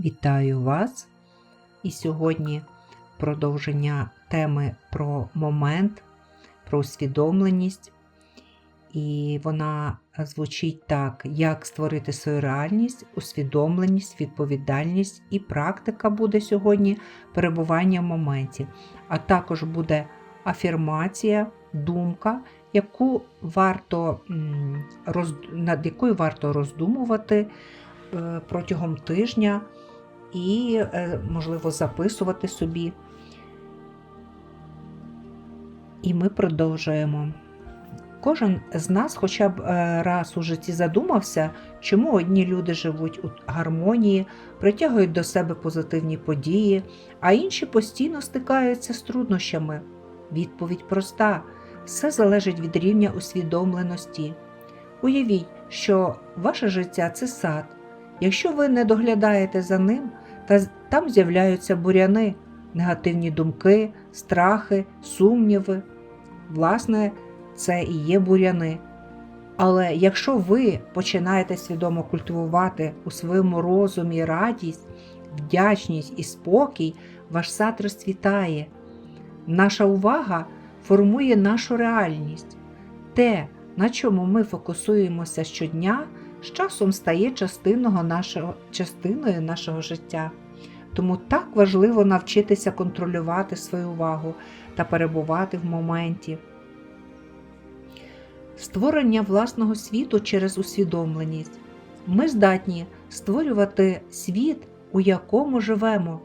Вітаю вас! І сьогодні продовження теми про момент, про усвідомленість. І вона звучить так: як створити свою реальність, усвідомленість, відповідальність і практика буде сьогодні перебування в моменті. А також буде афірмація, думка, яку варто, над якою варто роздумувати е, протягом тижня і, е, можливо, записувати собі. І ми продовжуємо. Кожен з нас хоча б е, раз у житті задумався, чому одні люди живуть у гармонії, притягують до себе позитивні події, а інші постійно стикаються з труднощами. Відповідь проста: все залежить від рівня усвідомленості. Уявіть, що ваше життя це сад. Якщо ви не доглядаєте за ним, та там з'являються буряни, негативні думки, страхи, сумніви. Власне, це і є буряни. Але якщо ви починаєте свідомо культивувати у своєму розумі радість, вдячність і спокій, ваш сад розцвітає. Наша увага формує нашу реальність. Те, на чому ми фокусуємося щодня, з часом стає частиною нашого, частиною нашого життя. Тому так важливо навчитися контролювати свою увагу та перебувати в моменті. Створення власного світу через усвідомленість. Ми здатні створювати світ, у якому живемо.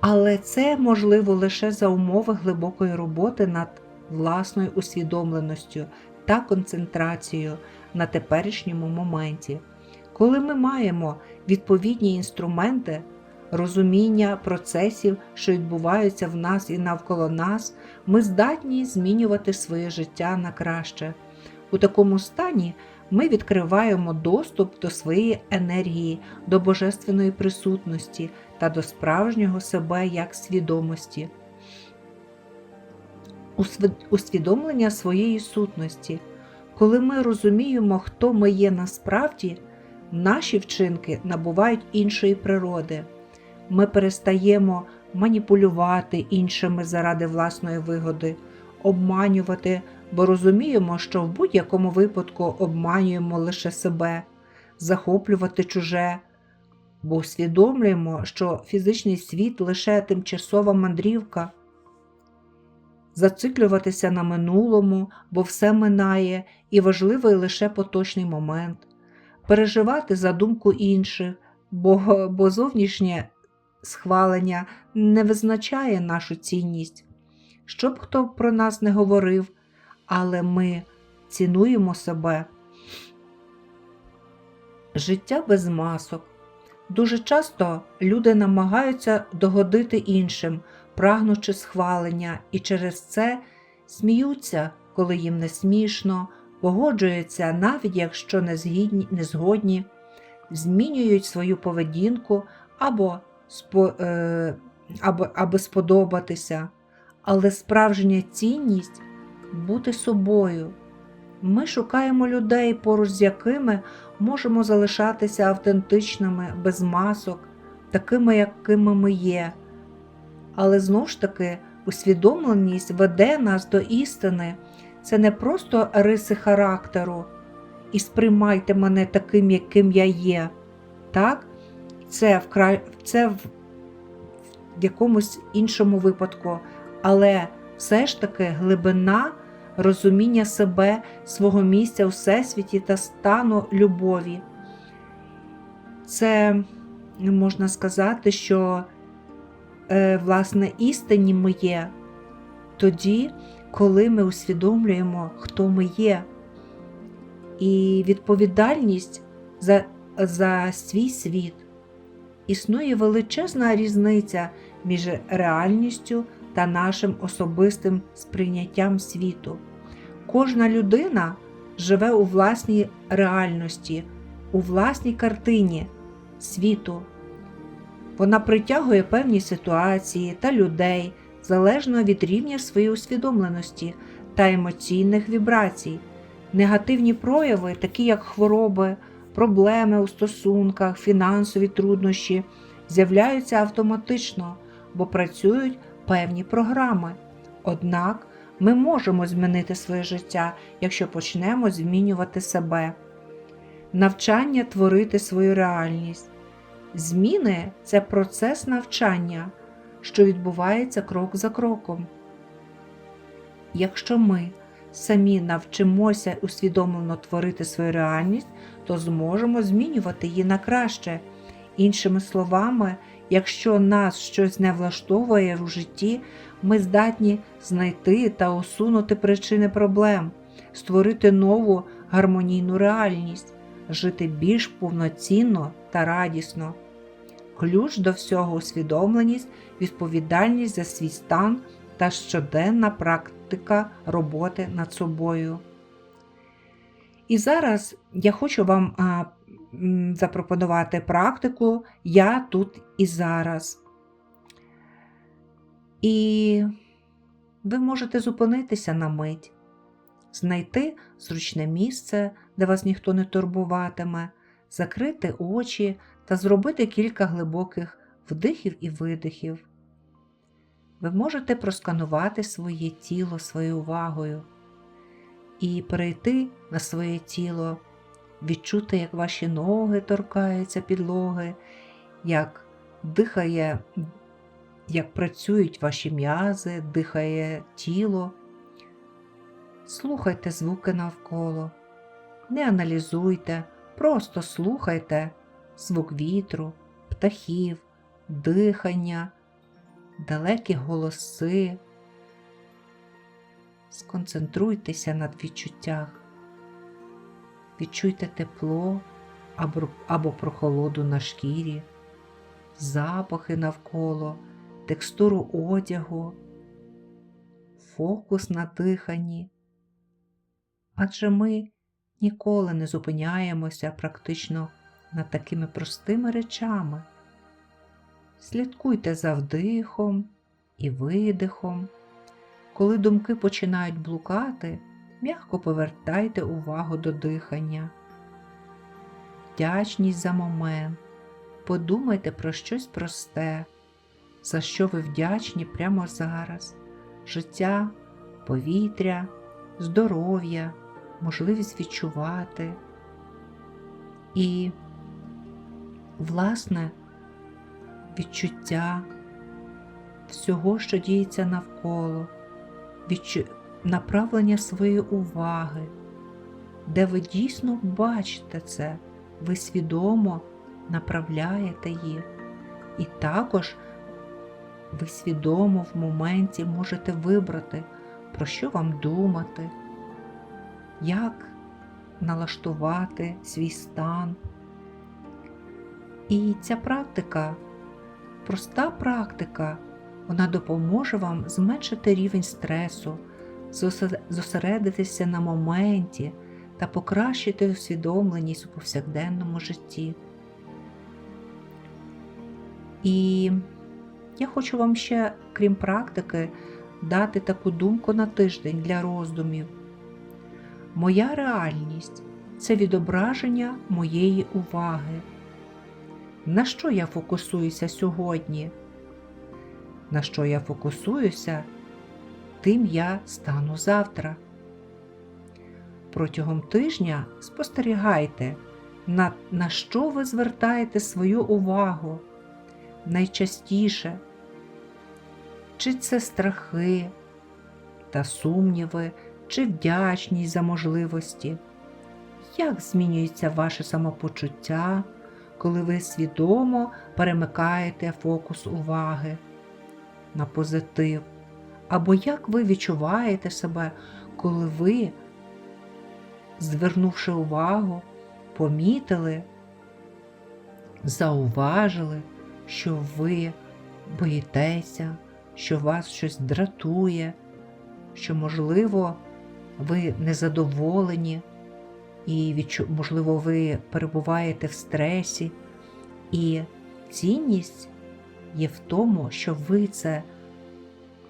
Але це можливо лише за умови глибокої роботи над власною усвідомленістю та концентрацією на теперішньому моменті. Коли ми маємо відповідні інструменти, розуміння процесів, що відбуваються в нас і навколо нас, ми здатні змінювати своє життя на краще. У такому стані ми відкриваємо доступ до своєї енергії, до божественної присутності та до справжнього себе як свідомості. Усвідомлення своєї сутності. Коли ми розуміємо, хто ми є насправді, наші вчинки набувають іншої природи. Ми перестаємо маніпулювати іншими заради власної вигоди, обманювати, бо розуміємо, що в будь-якому випадку обманюємо лише себе, захоплювати чуже, бо усвідомлюємо, що фізичний світ лише тимчасова мандрівка. Зациклюватися на минулому, бо все минає і важливий лише поточний момент, переживати за думку інших, бо, бо зовнішнє схвалення не визначає нашу цінність. Щоб хто про нас не говорив, але ми цінуємо себе. Життя без масок. Дуже часто люди намагаються догодити іншим, прагнучи схвалення, і через це сміються, коли їм не смішно, погоджуються, навіть якщо не згідні, не згодні, змінюють свою поведінку або спо, е, аби, аби сподобатися. Але справжня цінність бути собою. Ми шукаємо людей, поруч з якими можемо залишатися автентичними, без масок, такими, якими ми є. Але знову ж таки, усвідомленість веде нас до істини. Це не просто риси характеру. І сприймайте мене таким, яким я є. Так? Це в, це в якомусь іншому випадку. Але все ж таки глибина розуміння себе, свого місця у всесвіті та стану любові. Це можна сказати, що власне істинні ми є тоді, коли ми усвідомлюємо, хто ми є. І відповідальність за, за свій світ. Існує величезна різниця між реальністю та нашим особистим сприйняттям світу. Кожна людина живе у власній реальності, у власній картині світу. Вона притягує певні ситуації та людей залежно від рівня своєї усвідомленості та емоційних вібрацій. Негативні прояви, такі як хвороби, проблеми у стосунках, фінансові труднощі з'являються автоматично, бо працюють певні програми. Однак ми можемо змінити своє життя, якщо почнемо змінювати себе. Навчання творити свою реальність. Зміни це процес навчання, що відбувається крок за кроком. Якщо ми самі навчимося усвідомлено творити свою реальність, то зможемо змінювати її на краще. Іншими словами, якщо нас щось не влаштовує у житті, ми здатні знайти та усунути причини проблем, створити нову гармонійну реальність, жити більш повноцінно та радісно. Ключ до всього усвідомленість, відповідальність за свій стан та щоденна практика роботи над собою. І зараз я хочу вам запропонувати практику Я тут і зараз. І ви можете зупинитися на мить, знайти зручне місце, де вас ніхто не турбуватиме, закрити очі та зробити кілька глибоких вдихів і видихів. Ви можете просканувати своє тіло своєю увагою і перейти на своє тіло, відчути, як ваші ноги торкаються підлоги, як дихає, як працюють ваші м'язи, дихає тіло. Слухайте звуки навколо, не аналізуйте, просто слухайте звук вітру, птахів, дихання, далекі голоси. Сконцентруйтеся на відчуттях. Відчуйте тепло або, або прохолоду на шкірі, запахи навколо, текстуру одягу, фокус на диханні. Адже ми ніколи не зупиняємося практично над такими простими речами. Слідкуйте за вдихом і видихом. Коли думки починають блукати, м'яко повертайте увагу до дихання. Вдячність за момент. Подумайте про щось просте, за що ви вдячні прямо зараз: життя, повітря, здоров'я, можливість відчувати. І, власне, відчуття всього, що діється навколо, відчу... направлення своєї уваги, де ви дійсно бачите це, ви свідомо направляєте її. І також ви свідомо в моменті можете вибрати, про що вам думати, як налаштувати свій стан. І ця практика, проста практика, вона допоможе вам зменшити рівень стресу, зосередитися на моменті та покращити усвідомленість у повсякденному житті. І я хочу вам ще, крім практики, дати таку думку на тиждень для роздумів. Моя реальність це відображення моєї уваги. На що я фокусуюся сьогодні? На що я фокусуюся, тим я стану завтра. Протягом тижня спостерігайте, на, на що ви звертаєте свою увагу найчастіше, чи це страхи та сумніви, чи вдячність за можливості, як змінюється ваше самопочуття, коли ви свідомо перемикаєте фокус уваги на позитив, або як ви відчуваєте себе, коли ви, звернувши увагу, помітили, зауважили, що ви боїтеся, що вас щось дратує, що, можливо, ви незадоволені, і, можливо, ви перебуваєте в стресі, і цінність є в тому, що ви це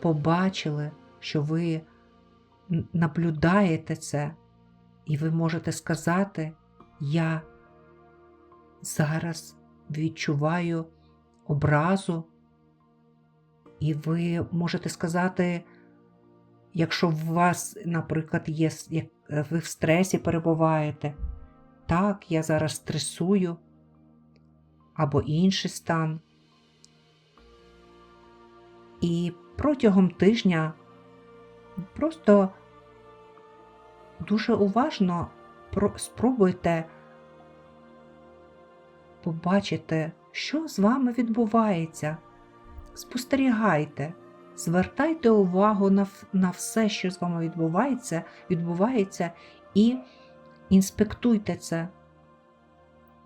побачили, що ви наблюдаєте це, і ви можете сказати, я зараз відчуваю образу, і ви можете сказати, якщо у вас, наприклад, є ви в стресі перебуваєте, так, я зараз стресую, або інший стан. І протягом тижня просто дуже уважно спробуйте побачити, що з вами відбувається. Спостерігайте, звертайте увагу на, на все, що з вами відбувається, відбувається, і інспектуйте це.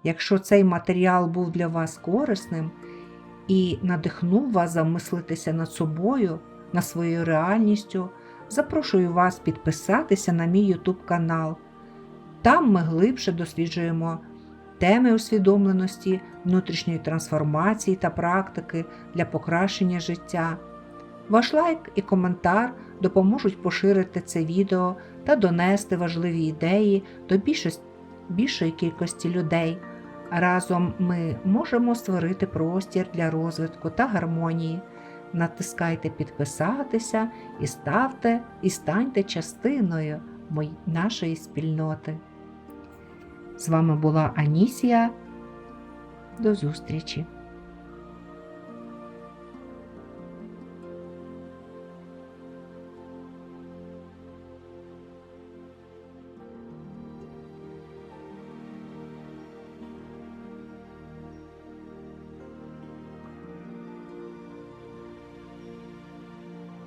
Якщо цей матеріал був для вас корисним і надихнув вас замислитися над собою, над своєю реальністю, запрошую вас підписатися на мій YouTube канал. Там ми глибше досліджуємо теми усвідомленості, внутрішньої трансформації та практики для покращення життя. Ваш лайк і коментар допоможуть поширити це відео та донести важливі ідеї до більшої кількості людей. Разом ми можемо створити простір для розвитку та гармонії. Натискайте підписатися і ставте і станьте частиною нашої спільноти. З вами була Анісія. До зустрічі!